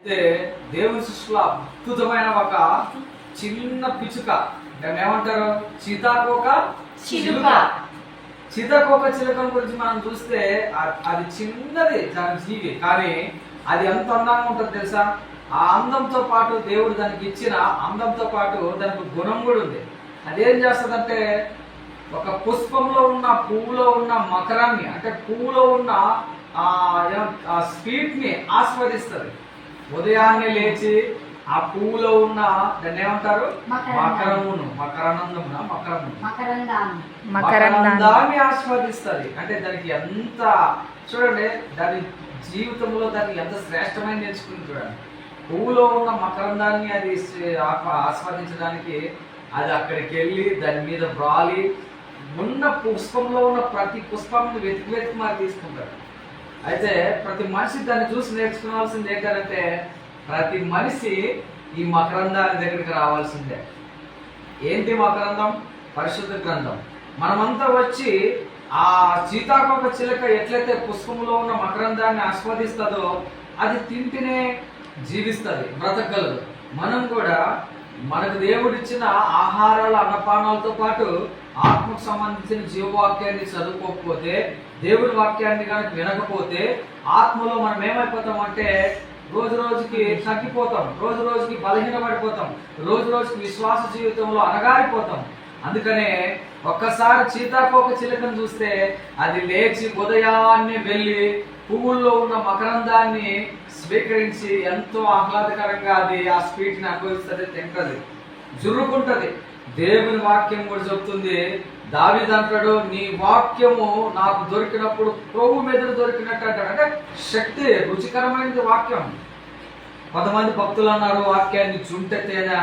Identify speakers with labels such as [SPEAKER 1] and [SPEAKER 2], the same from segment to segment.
[SPEAKER 1] చూస్తే దేవుని సృష్టిలో అద్భుతమైన ఒక చిన్న పిచుక. దాన్ని ఏమంటారు? సీతాకోక
[SPEAKER 2] చిలుక.
[SPEAKER 1] సీతాకోక చిలుకల గురించి మనం చూస్తే అది చిన్నది దాని జీవి. కానీ అది ఎంత అందంగా ఉంటుంది తెలుసా? ఆ అందంతో పాటు దేవుడు దానికి ఇచ్చిన అందంతో పాటు దానికి గుణం కూడా ఉంది. అదేం చేస్తుందంటే ఒక పుష్పంలో ఉన్న పువ్వులో ఉన్న మకరాన్ని అంటే పువ్వులో ఉన్న ఆ ఏం- ఆ స్వీట్ని ఆస్వాదిస్తుంది. ఉదయాన్నే లేచి ఆ పువ్వులో ఉన్న దాన్ని ఏమంటారు. మకరమును మకరానందమున? మకరమును.
[SPEAKER 2] మకరందాన్ని.
[SPEAKER 1] ఆస్వాదిస్తుంది. అంటే దానికి ఎంత చూడండి దాని జీవితంలో దానికి ఎంత శ్రేష్టమైన నేర్చుకుని చూడండి. పువ్వులో ఉన్న మకరందాన్ని అది ఆస్వాదించడానికి అది అక్కడికి వెళ్ళి దాని మీద వ్రాలి. ఉన్న పుష్పంలో ఉన్న ప్రతి పుష్పాన్ని వెతికి వెతికి మరి తీసుకుంటారు. అయితే ప్రతి మనిషి దాన్ని చూసి నేర్చుకోవాల్సింది ఏంటంటే ప్రతి మనిషి ఈ మకరందాని దగ్గరికి రావాల్సిందే. ఏంటి మకరందం? పరిశుద్ధ గ్రంథం. మనమంతా వచ్చి ఆ సీతాకోక చిలక ఎట్లయితే పుష్పంలో ఉన్న మకరందాన్ని ఆస్వాదిస్తుందో అది తింటేనే జీవిస్తుంది బ్రతకగలదు. మనం కూడా మనకు దేవుడిచ్చిన ఆహారాల అన్నపానాలతో పాటు ఆత్మకు సంబంధించిన జీవవాక్యాన్ని చదువుకోకపోతే దేవుడి వాక్యాన్ని కనుక వినకపోతే ఆత్మలో మనం ఏమైపోతాం అంటే రోజు రోజుకి తగ్గిపోతాం రోజు రోజుకి బలహీనపడిపోతాం రోజు రోజుకి విశ్వాస జీవితంలో అనగారిపోతాం అందుకనే ఒక్కసారి చీతాకోక చిలకను చూస్తే అది లేచి ఉదయాన్నే వెళ్ళి పువ్వుల్లో ఉన్న మకరందాన్ని స్వీకరించి ఎంతో ఆహ్లాదకరంగా అది ఆ స్వీట్ని అనుభవిస్తుంది తింటది జుర్రుకుంటది. దేవుని వాక్యం కూడా చెప్తుంది దావిదంటాడు నీ వాక్యము నాకు దొరికినప్పుడు ప్రభు మెదడు దొరికినట్టు అంటాడు. అంటే శక్తి రుచికరమైనది వాక్యం. కొంతమంది భక్తులు అన్నారు వాక్యాన్ని చుంటె తేనె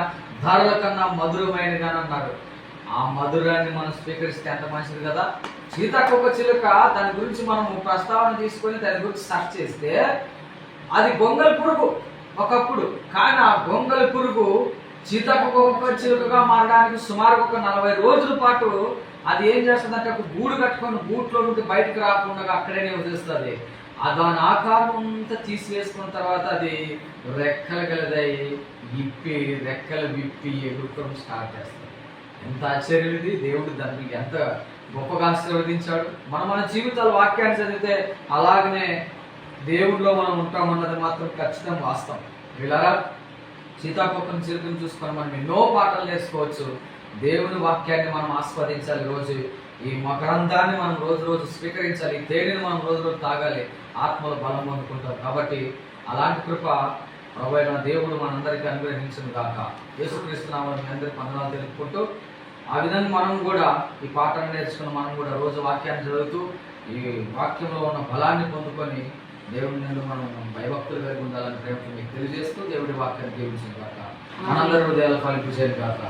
[SPEAKER 1] ధరల కన్నా మధురమైనది అని అన్నారు. ఆ మధురాన్ని మనం స్వీకరిస్తే ఎంత మంచిది కదా? సీతాకొక చిలుక దాని గురించి మనం ప్రస్తావన తీసుకొని దాని గురించి సెర్చ్ చేస్తే అది గొంగల్ పురుగు ఒకప్పుడు. కానీ ఆ గొంగల్ పురుగు సీతాకొక చిలుకగా మారడానికి సుమారు ఒక నలభై రోజుల పాటు అది ఏం చేస్తుందంటే ఒక గూడు కట్టుకొని గూట్లో నుండి బయటకు రాకుండా అక్కడే వదిలిస్తుంది ఆ దాని ఆకారం అంతా తీసివేసుకున్న తర్వాత అది రెక్కలు గలదై విప్పి రెక్కలు విప్పి ఎగురుకోవడం స్టార్ట్ చేస్తుంది. ఎంత ఆశ్చర్యం ఇది దేవుడు దానికి ఎంత గొప్పగా ఆశీర్వదించాడు. మనం మన జీవితాల వాక్యాన్ని చదివితే అలాగనే దేవుడిలో మనం ఉంటామన్నది మాత్రం ఖచ్చితంగా వాస్తవం. వీళ్ళరా? సీతాకోపం చిరుకుని చూసుకొని మనం ఎన్నో పాటలు నేర్చుకోవచ్చు. దేవుని వాక్యాన్ని మనం ఆస్వాదించాలి రోజు. ఈ మకరంధాన్ని మనం రోజు రోజు స్వీకరించాలి. ఈ తేనెని మనం రోజు రోజు తాగాలి. ఆత్మలో బలం పొందుకుంటాం. కాబట్టి అలాంటి కృప ప్రభైన దేవుడు మనందరికీ అనుగ్రహించను గాక. యేసుక్రీస్తు నామని మీ అందరి పందనాలు తెలుపుకుంటూ ఆ విధంగా మనం కూడా ఈ పాఠాన్ని నేర్చుకుని మనం కూడా రోజు వాక్యాన్ని చదువుతూ ఈ వాక్యంలో ఉన్న బలాన్ని పొందుకొని దేవుని నుండి మనం భయభక్తులు కలిగి ఉండాలని ప్రేమతో మీకు తెలియజేస్తూ దేవుడి వాక్యాన్ని దీవించిన కాక మనందరి హృదయాలు ఫలింపు చేయను కాక